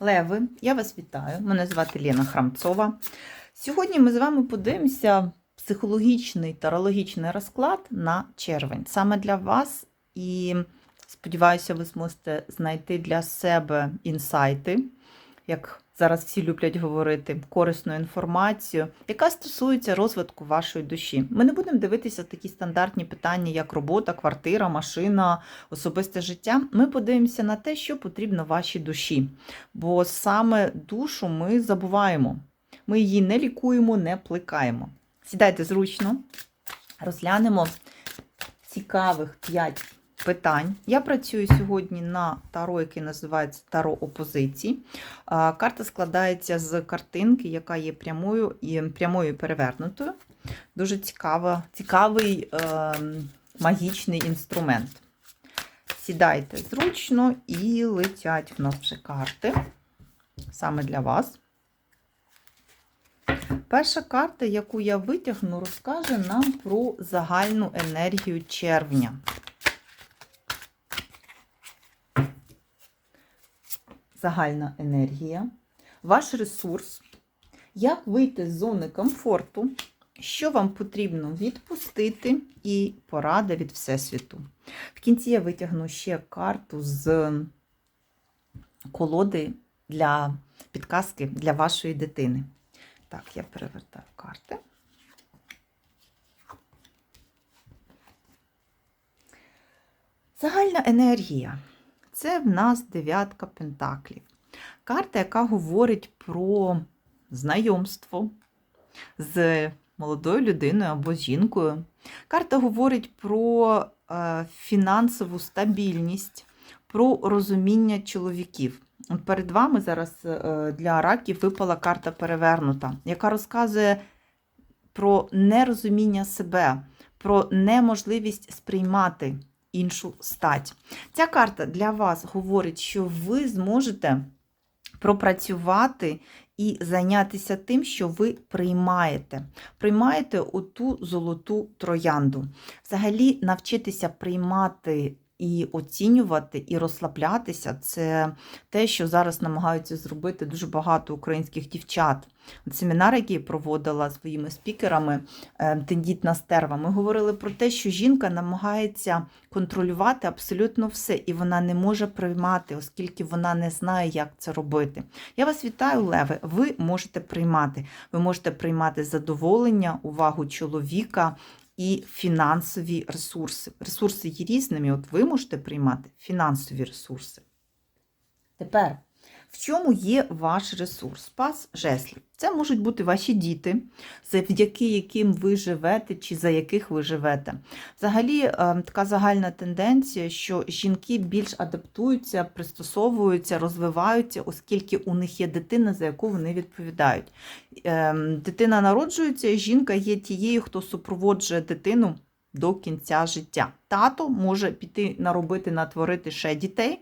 Леви, я вас вітаю. Мене звати Лена Храмцова. Сьогодні ми з вами подивимося психологічний тарологічний розклад на червень. Саме для вас, і сподіваюся, ви зможете знайти для себе інсайти, як зараз всі люблять говорити, корисну інформацію, яка стосується розвитку вашої душі. Ми не будемо дивитися такі стандартні питання, як робота, квартира, машина, особисте життя. Ми подивимося на те, що потрібно вашій душі. Бо саме душу ми забуваємо. Ми її не лікуємо, не плекаємо. Сідайте зручно, розглянемо цікавих 5 питань. Я працюю сьогодні на таро, який називається Таро опозицій. Карта складається з картинки, яка є прямою і прямою перевернутою. Дуже цікава, цікавий е, магічний інструмент. Сідайте зручно і летять в нас вже карти. Саме для вас. Перша карта, яку я витягну, розкаже нам про загальну енергію червня. Загальна енергія, ваш ресурс, як вийти з зони комфорту, що вам потрібно відпустити, і порада від Всесвіту. В кінці я витягну ще карту з колоди для підказки для вашої дитини. Так, я перевертаю карти. Загальна енергія. Це в нас дев'ятка пентаклів. Карта, яка говорить про знайомство з молодою людиною або жінкою. Карта говорить про е, фінансову стабільність, про розуміння чоловіків. Перед вами зараз е, для раків випала карта перевернута, яка розказує про нерозуміння себе, про неможливість сприймати іншу стать. Ця карта для вас говорить, що ви зможете пропрацювати і зайнятися тим, що ви приймаєте. Приймаєте оту золоту троянду. Взагалі, навчитися приймати і оцінювати, і розслаблятися це те, що зараз намагаються зробити дуже багато українських дівчат. Семінар, який я проводила своїми спікерами, е, тендітна стерва, ми говорили про те, що жінка намагається контролювати абсолютно все, і вона не може приймати, оскільки вона не знає, як це робити. Я вас вітаю, Леви. Ви можете приймати. Ви можете приймати задоволення, увагу чоловіка і фінансові ресурси. Ресурси є різними, от ви можете приймати фінансові ресурси. Тепер, в чому є ваш ресурс? Пас жеслів. Це можуть бути ваші діти, завдяки яким ви живете чи за яких ви живете. Взагалі, е, така загальна тенденція, що жінки більш адаптуються, пристосовуються, розвиваються, оскільки у них є дитина, за яку вони відповідають. Ем, Дитина народжується, і жінка є тією, хто супроводжує дитину до кінця життя. Тато може піти наробити, натворити ще дітей.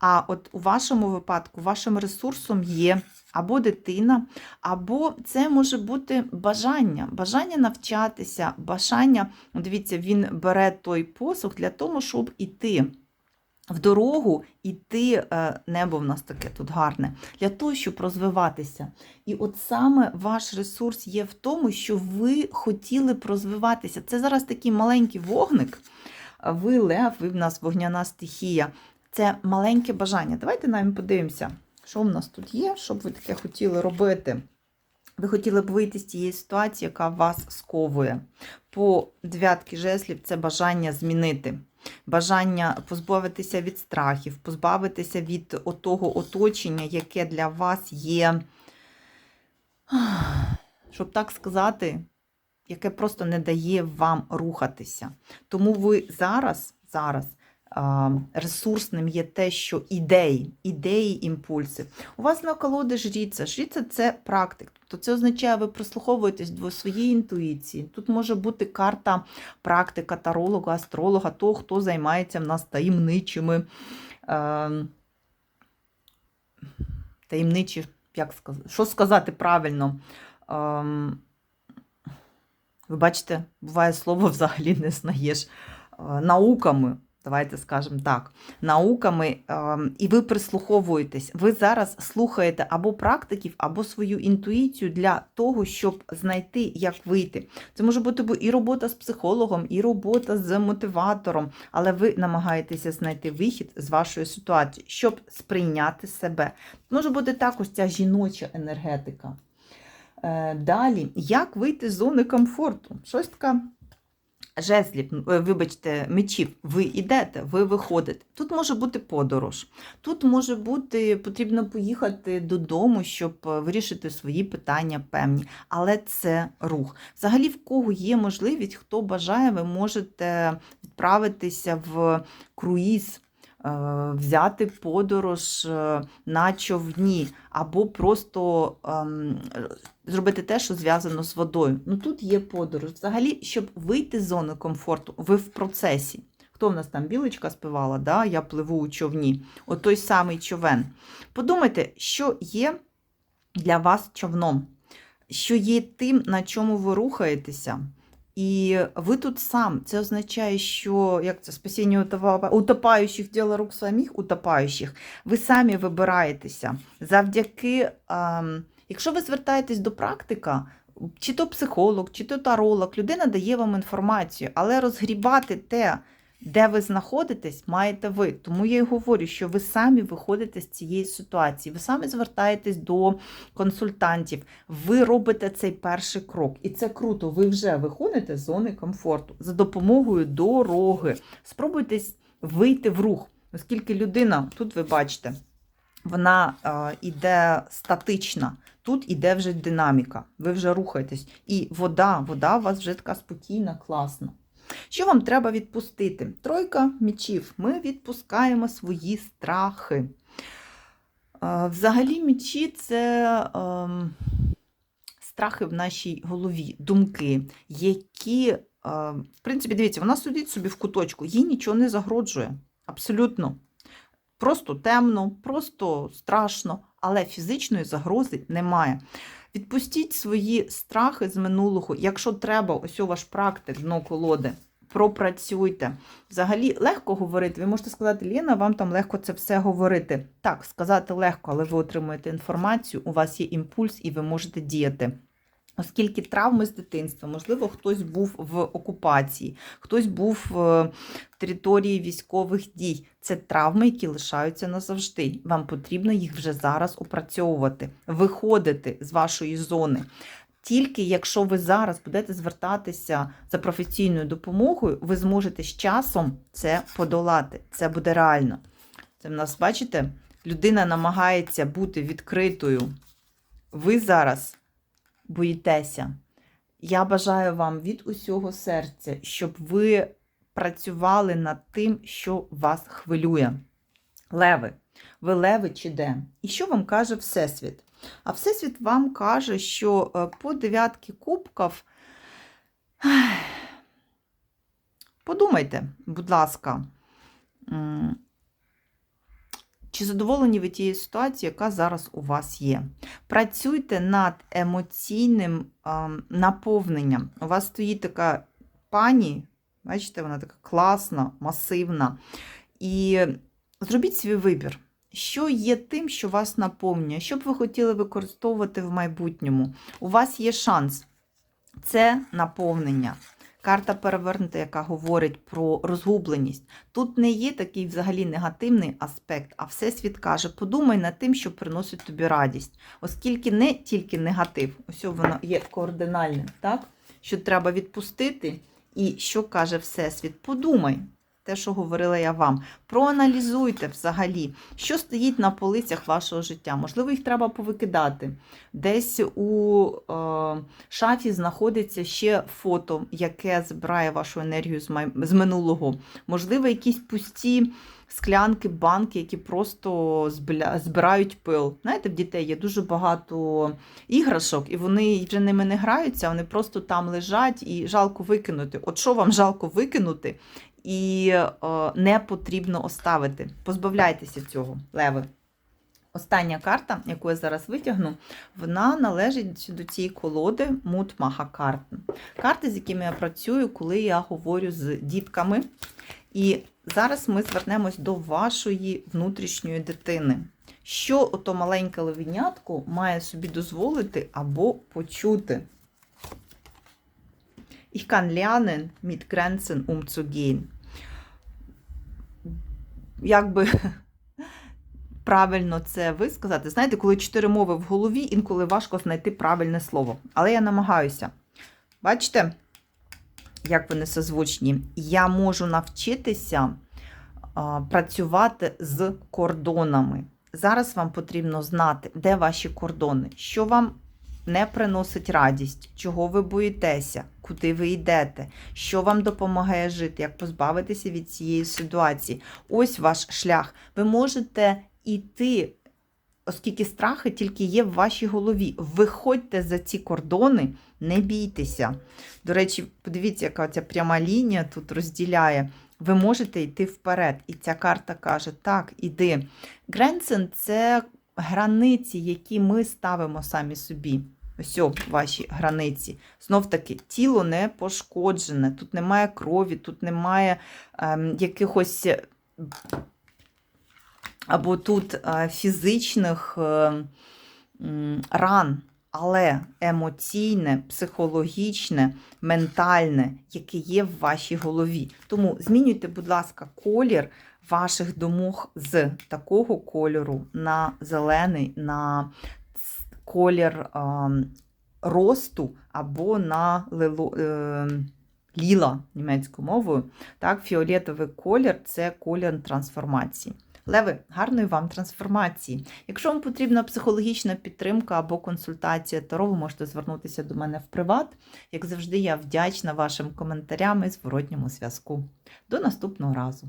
А от у вашому випадку, вашим ресурсом є або дитина, або це може бути бажання, бажання навчатися, бажання, дивіться, він бере той посух для того, щоб іти в дорогу, іти, е, небо в нас таке тут гарне, для того, щоб розвиватися. І от саме ваш ресурс є в тому, що ви хотіли б розвиватися. Це зараз такий маленький вогник. Ви лев, ви в нас вогняна стихія. Це маленьке бажання. Давайте навіть подивимося, що в нас тут є, що б ви таке хотіли робити. Ви хотіли б вийти з тієї ситуації, яка вас сковує. По дев'ятки жеслів це бажання змінити, бажання позбавитися від страхів, позбавитися від того оточення, яке для вас є, щоб так сказати, яке просто не дає вам рухатися. Тому ви зараз, зараз ресурсним є те, що ідеї, ідеї, імпульси. У вас на колоди жріця. Жріця – це практик. Тобто це означає, ви прислуховуєтесь до своєї інтуїції. Тут може бути карта практика, таролога, астролога, того, хто займається в нас таємничими. Е, таємничі, як сказати, що сказати правильно? Е, ви бачите, буває слово взагалі не знаєш. Науками давайте скажемо так, науками, і ви прислуховуєтесь. Ви зараз слухаєте або практиків, або свою інтуїцію для того, щоб знайти, як вийти. Це може бути і робота з психологом, і робота з мотиватором, але ви намагаєтеся знайти вихід з вашої ситуації, щоб сприйняти себе. Може бути також ця жіноча енергетика. Е, Далі, як вийти з зони комфорту? Щось таке жезлів, е, вибачте, мечів. Ви йдете, ви виходите. Тут може бути подорож. Тут може бути потрібно поїхати додому, щоб е, вирішити свої питання певні. Але це рух. Взагалі, в кого є можливість, хто бажає, ви можете відправитися в круїз. Е, Взяти подорож е, на човні, або просто ем, зробити те, що зв'язано з водою. Ну тут є подорож. Взагалі, щоб вийти з зони комфорту, ви в процесі. Хто в нас там білочка співала? Да? Я пливу у човні. От той самий човен. Подумайте, що є для вас човном, що є тим, на чому ви рухаєтеся. І ви тут сам. Це означає, що як це спасіння утопа- утопаючих діло рук самих утопаючих. Ви самі вибираєтеся завдяки. ем, Якщо ви звертаєтесь до практика, чи то психолог, чи то таролог, людина дає вам інформацію, але розгрібати те, де ви знаходитесь, маєте ви. Тому я й говорю, що ви самі виходите з цієї ситуації, ви самі звертаєтесь до консультантів, ви робите цей перший крок. І це круто, ви вже виходите з зони комфорту за допомогою дороги. Спробуйте вийти в рух, оскільки людина, тут ви бачите, вона е, іде статична. Тут іде вже динаміка, ви вже рухаєтесь. І вода, вода у вас вже така спокійна, класна. Що вам треба відпустити? Тройка мічів. Ми відпускаємо свої страхи. Е, Взагалі, мічі це ем, страхи в нашій голові, думки, які, е, в принципі, дивіться, вона сидить собі в куточку, їй нічого не загрожує. Абсолютно. Просто темно, просто страшно, але фізичної загрози немає. Відпустіть свої страхи з минулого. Якщо треба, ось у ваш практик, дно колоди, пропрацюйте. Взагалі легко говорити. Ви можете сказати, Ліна, вам там легко це все говорити. Так, сказати легко, але ви отримуєте інформацію, у вас є імпульс і ви можете діяти. Оскільки травми з дитинства, можливо, хтось був в окупації, хтось був е, в території військових дій. Це травми, які лишаються назавжди. Вам потрібно їх вже зараз опрацьовувати, виходити з вашої зони. Тільки якщо ви зараз будете звертатися за професійною допомогою, ви зможете з часом це подолати. Це буде реально. Це в нас, бачите, людина намагається бути відкритою. Ви зараз боїтеся. Я бажаю вам від усього серця, щоб ви працювали над тим, що вас хвилює. Леви, ви леви чи де? І що вам каже Всесвіт? А Всесвіт вам каже, що е, по дев'ятки кубків. Подумайте, будь ласка, чи задоволені ви тією ситуацією, яка зараз у вас є? Працюйте над емоційним ем, наповненням. У вас стоїть така пані, бачите, вона така класна, масивна. І зробіть свій вибір. Що є тим, що вас наповнює, що б ви хотіли використовувати в майбутньому? У вас є шанс. Це наповнення. Карта перевернута, яка говорить про розгубленість. Тут не є такий взагалі негативний аспект, а Всесвіт каже, подумай над тим, що приносить тобі радість. Оскільки не тільки негатив, ось воно є координальним, так? що треба відпустити, і що каже Всесвіт, подумай. Те, що говорила я вам, проаналізуйте взагалі, що стоїть на полицях вашого життя. Можливо, їх треба повикидати. Десь у е, шафі знаходиться ще фото, яке збирає вашу енергію з, май... з минулого. Можливо, якісь пусті склянки, банки, які просто збирають пил. Знаєте, в дітей є дуже багато іграшок, і вони вже ними не граються, вони просто там лежать і жалко викинути. От що вам жалко викинути? І е, не потрібно оставити. Позбавляйтеся цього, леви. Остання карта, яку я зараз витягну, вона належить до цієї колоди Мут Маха карт. Карти, з якими я працюю, коли я говорю з дітками. І зараз ми звернемось до вашої внутрішньої дитини. Що ото маленьке левенятко має собі дозволити або почути? Ich kann lernen, mit Grenzen umzugehen. Як би правильно це висказати? Знаєте, коли чотири мови в голові, інколи важко знайти правильне слово. Але я намагаюся. Бачите, як вони созвучні? Я можу навчитися а, працювати з кордонами. Зараз вам потрібно знати, де ваші кордони, що вам не приносить радість, чого ви боїтеся, куди ви йдете, що вам допомагає жити, як позбавитися від цієї ситуації. Ось ваш шлях. Ви можете йти, оскільки страхи тільки є в вашій голові. Виходьте за ці кордони, не бійтеся. До речі, подивіться, яка ця пряма лінія тут розділяє. Ви можете йти вперед. І ця карта каже: так, іди. Гренцен це границі, які ми ставимо самі собі. Ось о, ваші границі. Знов таки, тіло не пошкоджене, тут немає крові, тут немає ем, якихось е, або тут е, фізичних е, ран, але емоційне, психологічне, ментальне, яке є в вашій голові. Тому змінюйте, будь ласка, колір ваших домог з такого кольору на зелений, на колір е, росту або на лило, е, ліла німецькою мовою. Так, фіолетовий колір це колір трансформації. Леви, гарної вам трансформації. Якщо вам потрібна психологічна підтримка або консультація Таро, ви можете звернутися до мене в приват. Як завжди, я вдячна вашим коментарям і зворотньому зв'язку. До наступного разу!